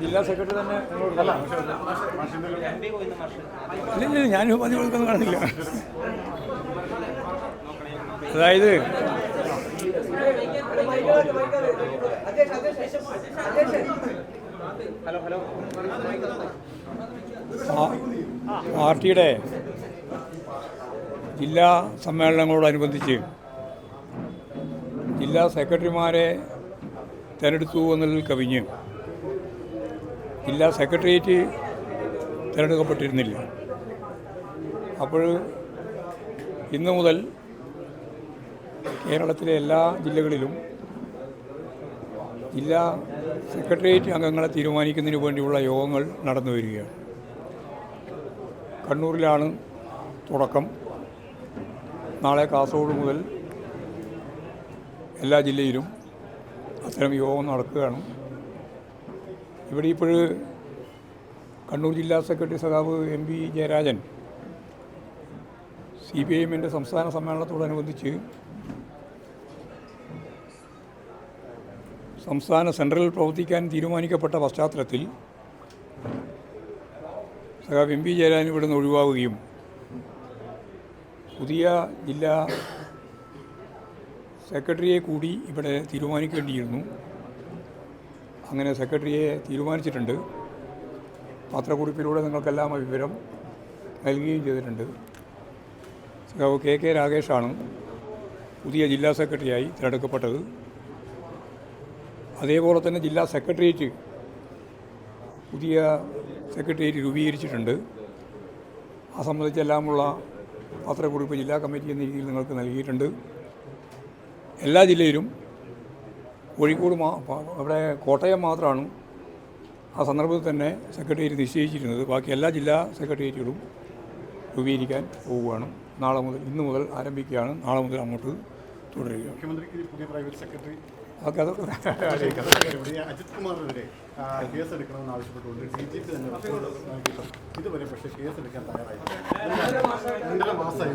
ജില്ലാ സെക്രട്ടറി തന്നെ ഇല്ല ഞാൻ പതി കൊടുക്കുന്ന കാണില്ല. അതായത് പാ- പാർട്ടിയുടെ ജില്ലാ സമ്മേളനങ്ങളോടനുബന്ധിച്ച് ജില്ലാ സെക്രട്ടറിമാരെ തിരഞ്ഞെടുത്തു എന്നതിൽ കവിഞ്ഞ് ജില്ലാ സെക്രട്ടേറിയറ്റ് തിരഞ്ഞെടുക്കപ്പെട്ടിരുന്നില്ല. അപ്പോൾ ഇന്ന് മുതൽ കേരളത്തിലെ എല്ലാ ജില്ലകളിലും ജില്ലാ സെക്രട്ടേറിയറ്റ് അംഗങ്ങളെ തീരുമാനിക്കുന്നതിന് വേണ്ടിയുള്ള യോഗങ്ങൾ നടന്നു വരികയാണ്. കണ്ണൂരിലാണ് തുടക്കം. നാളെ കാസർഗോഡ് മുതൽ എല്ലാ ജില്ലയിലും അത്തരം യോഗം നടക്കുകയാണ്. ഇവിടെ ഇപ്പോൾ കണ്ണൂർ ജില്ലാ സെക്രട്ടറി സഖാവ് M V Jayarajan C P I എമ്മിന്റെ സംസ്ഥാന സമ്മേളനത്തോടനുബന്ധിച്ച് സംസ്ഥാന സെൻട്രലിൽ പ്രവർത്തിക്കാൻ തീരുമാനിക്കപ്പെട്ട പശ്ചാത്തലത്തിൽ സഖാവ് എം പി ജയരാജൻ ഇവിടെ നിന്ന് ഒഴിവാവുകയും പുതിയ ജില്ലാ സെക്രട്ടറിയെ കൂടി ഇവിടെ തീരുമാനിക്കേണ്ടിയിരുന്നു. അങ്ങനെ സെക്രട്ടറിയെ തീരുമാനിച്ചിട്ടുണ്ട്. പത്രക്കുറിപ്പിലൂടെ നിങ്ങൾക്കെല്ലാം വിവരം നൽകുകയും ചെയ്തിട്ടുണ്ട്. കെ കെ രാകേഷാണ് പുതിയ ജില്ലാ സെക്രട്ടറിയായി തിരഞ്ഞെടുക്കപ്പെട്ടത്. അതേപോലെ തന്നെ ജില്ലാ സെക്രട്ടേറിയറ്റ് പുതിയ സെക്രട്ടേറിയറ്റ് രൂപീകരിച്ചിട്ടുണ്ട്. ആ സംബന്ധിച്ചെല്ലാമുള്ള പത്രക്കുറിപ്പ് ജില്ലാ കമ്മിറ്റി എന്ന രീതിയിൽ നിങ്ങൾക്ക് നൽകിയിട്ടുണ്ട്. എല്ലാ ജില്ലയിലും കോഴിക്കോട് മാ അവിടെ കോട്ടയം മാത്രമാണ് ആ സന്ദർഭത്തിൽ തന്നെ സെക്രട്ടേറിയറ്റ് നിശ്ചയിച്ചിരുന്നത്. ബാക്കി എല്ലാ ജില്ലാ സെക്രട്ടേറിയറ്റുകളും രൂപീകരിക്കാൻ പോവുകയാണ്. നാളെ മുതൽ ഇന്ന് മുതൽ ആരംഭിക്കുകയാണ്. നാളെ മുതൽ അങ്ങോട്ട് തുടരുക മുഖ്യമന്ത്രിക്ക് പുതിയ പ്രൈവറ്റ് സെക്രട്ടറി ഓക്കെ അതൊക്കെ ഇവിടെ അജിത് കുമാറിനെതിരെ കേസ് എടുക്കണമെന്ന് ആവശ്യപ്പെട്ടുകൊണ്ട് ഡി ജി പി തന്നെ റിപ്പോർട്ട് നൽകിയിട്ടും ഇതുവരെ പക്ഷേ കേസ് എടുക്കാൻ തയ്യാറായില്ല മാസമായി.